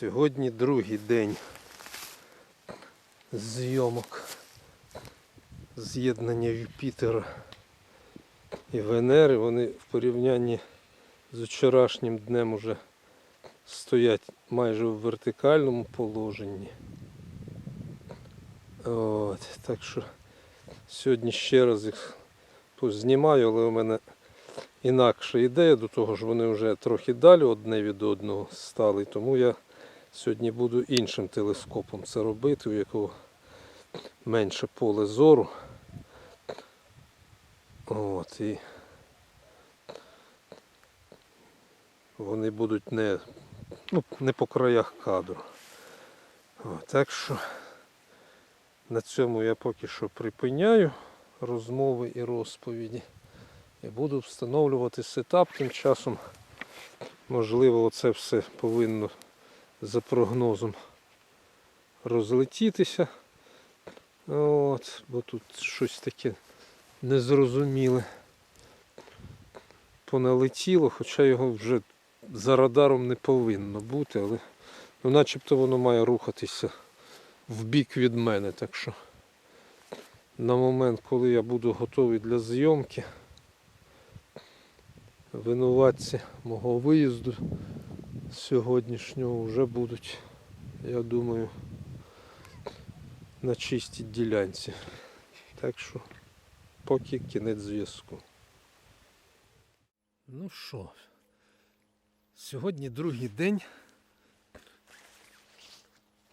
Сьогодні другий день зйомок з'єднання Юпітера і Венери. Вони в порівнянні з вчорашнім днем уже стоять майже в вертикальному положенні. От, так що сьогодні ще раз їх познімаю, але у мене інакша ідея, до того ж вони вже трохи далі одне від одного стали, тому я сьогодні буду іншим телескопом це робити, у якого менше поле зору. От, і вони будуть не, ну, не по краях кадру. От, так що на цьому я поки що припиняю розмови і розповіді. І буду встановлювати сетап. Тим часом, можливо, оце все повинно за прогнозом розлетітися. От, бо тут щось таке незрозуміле поналетіло, хоча його вже за радаром не повинно бути, але ну, начебто воно має рухатися в бік від мене. Так що на момент, коли я буду готовий для зйомки, винуватці мого виїзду сьогоднішнього вже будуть, я думаю, на чистій ділянці. Так що поки кінець зв'язку. Ну що, сьогодні другий день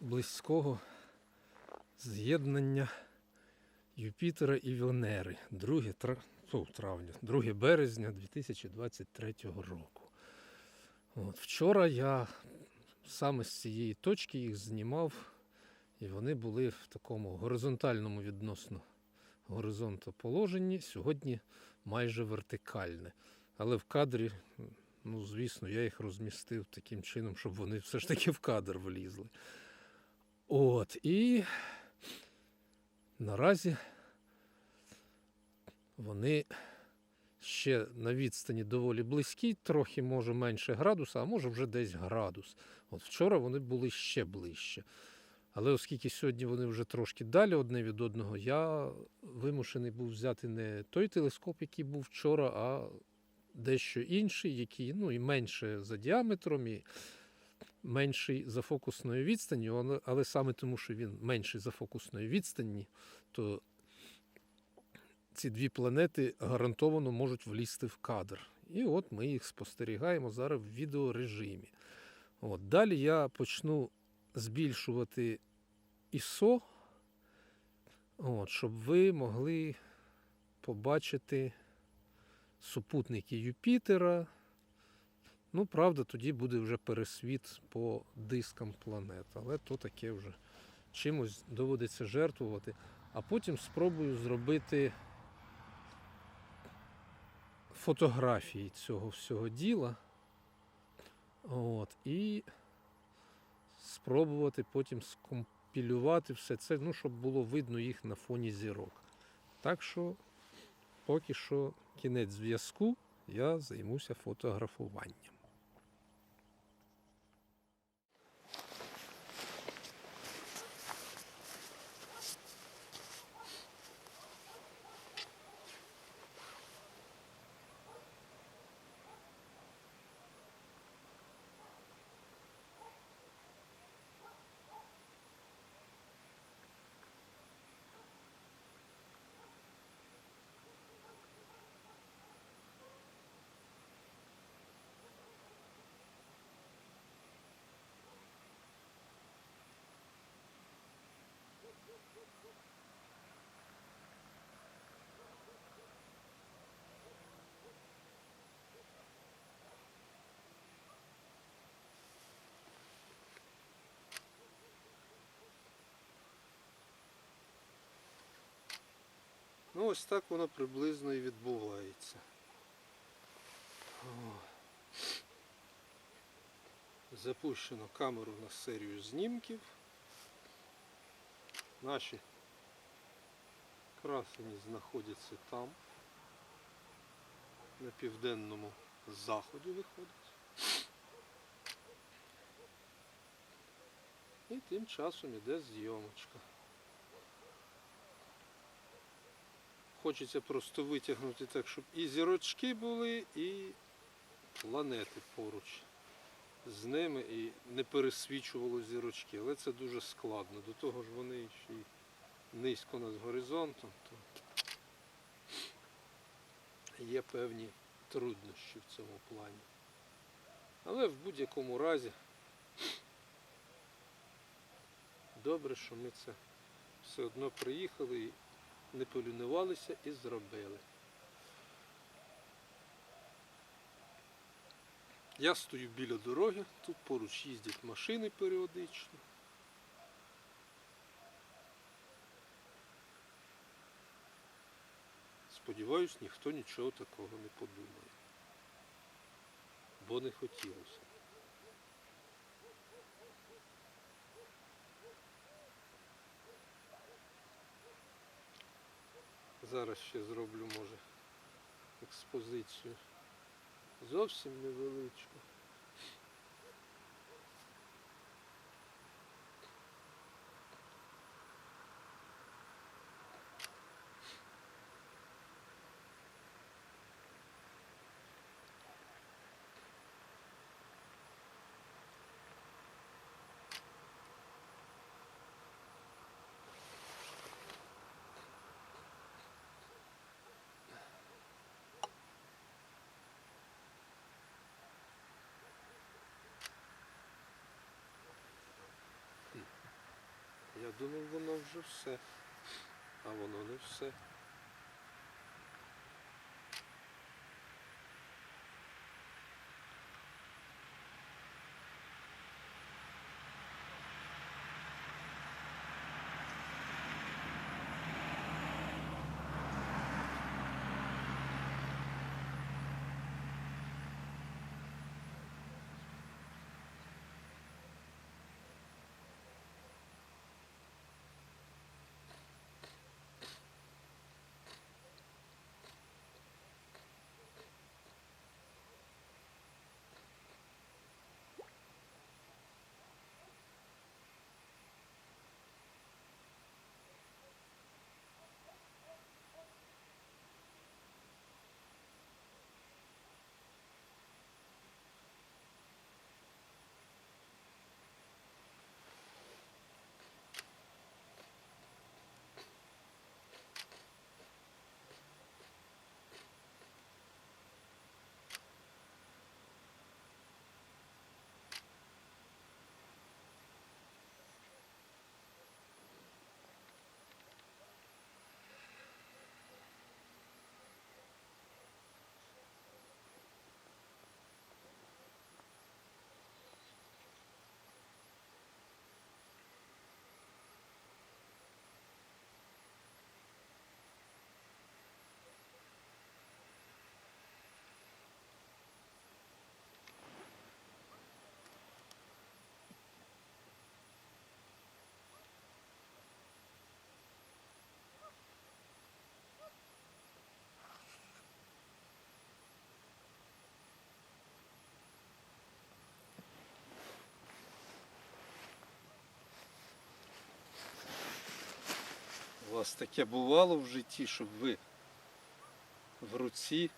близького з'єднання Юпітера і Венери. 2 травня, 2 березня 2023 року. От, вчора я саме з цієї точки їх знімав, і вони були в такому горизонтальному відносно горизонту положенні. Сьогодні майже вертикальне. Але в кадрі, ну звісно, я їх розмістив таким чином, щоб вони все ж таки в кадр влізли. От, і наразі вони ще на відстані доволі близькі, трохи може менше градуса, а може вже десь градус. От вчора вони були ще ближче. Але оскільки сьогодні вони вже трошки далі одне від одного, я вимушений був взяти не той телескоп, який був вчора, а дещо інший, який ну, і менше за діаметром, і менший за фокусною відстанню, але- саме тому, що він менший за фокусною відстанні, то ці дві планети гарантовано можуть влізти в кадр. І от ми їх спостерігаємо зараз в відеорежимі. От, далі я почну збільшувати ISO, от, щоб ви могли побачити супутники Юпітера. Ну, правда, тоді буде вже пересвіт по дискам планет, але то таке вже чимось доводиться жертвувати. А потім спробую зробити фотографії цього всього діла. От, і спробувати потім скомпілювати все це, ну, щоб було видно їх на фоні зірок. Так що поки що кінець зв'язку, я займуся фотографуванням. Ну, ось так воно приблизно і відбувається. Запущено камеру на серію знімків. Наші красені знаходяться там, на південному заході виходить. І тим часом іде зйомочка. Хочеться просто витягнути так, щоб і зірочки були, і планети поруч з ними і не пересвічувало зірочки. Але це дуже складно. До того ж вони ще й низько над горизонтом, то є певні труднощі в цьому плані. Але в будь-якому разі добре, що ми це все одно приїхали не полюнувалися і зробили. Я стою біля дороги, тут поруч їздять машини періодично. Сподіваюсь, ніхто нічого такого не подумає. Бо не хотілося. Зараз ще зроблю, може, експозицію. Зовсім невеличку. Все. А воно не все. Вас таке бувало в житті, щоб ви в руці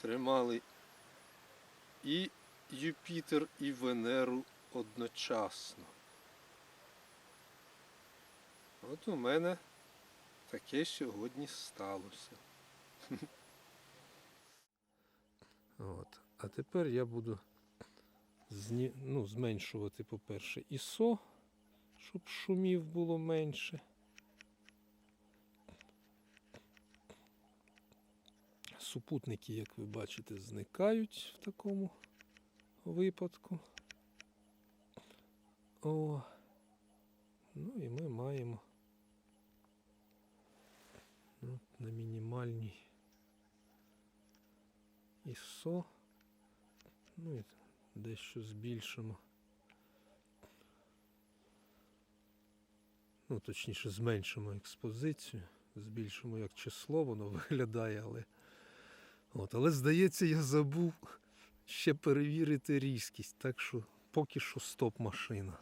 тримали і Юпітер, і Венеру одночасно. От у мене таке сьогодні сталося. От. А тепер я буду ну, зменшувати, по-перше, ISO, щоб шумів було менше. Супутники, як ви бачите, зникають в такому випадку. О. Ну і ми маємо ну, на мінімальній ISO. Ну і дещо збільшимо. Ну, точніше, зменшимо експозицію, збільшимо як число, воно виглядає, але. От, але здається, я забув ще перевірити різкість, так що поки що стоп машина.